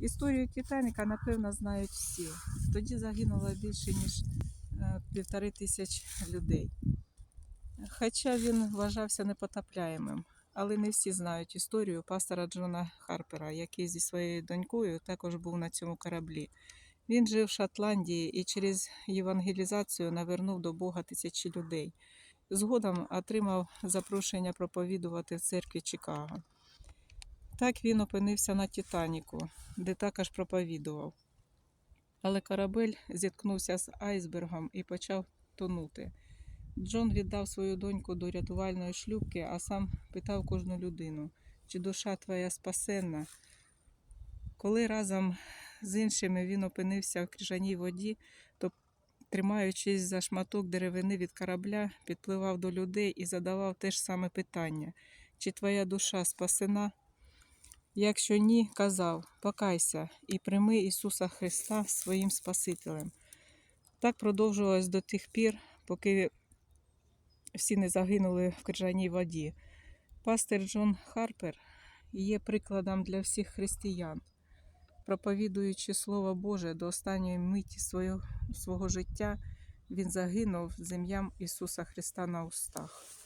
Історію Титаніка, напевно, знають всі. Тоді загинуло більше, ніж е, півтори тисяч людей. Хоча він вважався непотопляємим. Але не всі знають історію пастора Джона Харпера, який зі своєю донькою також був на цьому кораблі. Він жив в Шотландії і через євангелізацію навернув до Бога тисячі людей. Згодом отримав запрошення проповідувати в церкві Чикаго. Так він опинився на Титаніку, де також проповідував. Але корабель зіткнувся з айсбергом і почав тонути. Джон віддав свою доньку до рятувальної шлюпки, а сам питав кожну людину, чи душа твоя спасенна. Коли разом з іншими він опинився в крижаній воді, то, тримаючись за шматок деревини від корабля, підпливав до людей і задавав те ж саме питання: чи твоя душа спасена? Якщо ні, казав, покайся і прийми Ісуса Христа своїм Спасителем. Так продовжувалось до тих пір, поки всі не загинули в крижаній воді. Пастир Джон Харпер є прикладом для всіх християн, проповідуючи Слово Боже до останньої миті свого, свого життя, він загинув з ім'ям Ісуса Христа на устах.